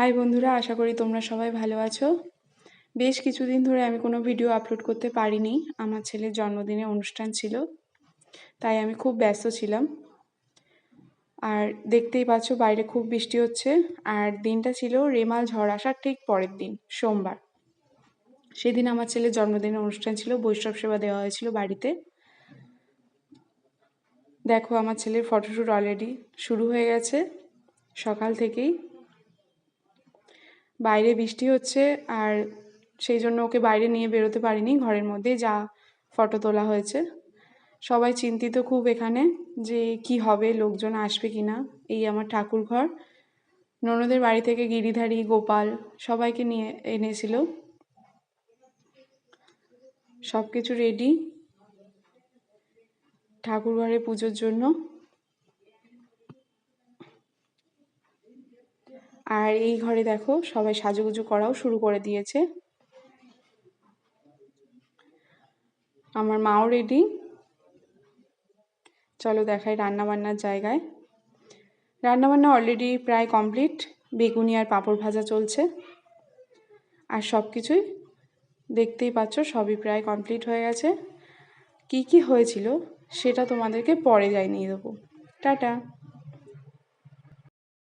High বন্ধুরা, আশা করি তোমরা সবাই ভালো আছো। বেশ কিছুদিন ধরে আমি কোনো ভিডিও আপলোড করতে পারিনি। আমার ছেলের জন্মদিনে অনুষ্ঠান ছিল, তাই আমি খুব ব্যস্ত ছিলাম। আর দেখতেই পাচ্ছ বাইরে খুব বৃষ্টি হচ্ছে। আর দিনটা ছিল রেমাল ঝড় আসার ঠিক পরের দিন, সোমবার। সেদিন আমার ছেলের জন্মদিনের অনুষ্ঠান ছিল, বৈষ্ণব সেবা দেওয়া হয়েছিল বাড়িতে। দেখো, আমার ছেলের ফটোশ্যুট অলরেডি শুরু হয়ে গেছে। সকাল থেকেই বাইরে বৃষ্টি হচ্ছে আর সেই জন্য ওকে বাইরে নিয়ে বেরোতে পারিনি। ঘরের মধ্যেই যা ফটো তোলা হয়েছে। সবাই চিন্তিত খুব এখানে যে কি হবে, লোকজন আসবে কি না। এই আমার ঠাকুর ঘর। ননদের বাড়ি থেকে গিরিধারী, গোপাল সবাইকে নিয়ে এনেছিল। সব কিছু রেডি ঠাকুর ঘরে পুজোর জন্য। আর এই ঘরে দেখো সবাই সাজুগুজু করাও শুরু করে দিয়েছে। আমার মাও রেডি চলো দেখাই রান্নাবান্নার জায়গায়। রান্নাবান্না অলরেডি প্রায় কমপ্লিট বেগুনি আর পাঁপড় ভাজা চলছে। আর সব কিছুই দেখতেই পাচ্ছ সবই প্রায় কমপ্লিট হয়ে গেছে। কি কি হয়েছিল সেটা তোমাদেরকে পরে যাই নিয়ে দেবো। টাটা।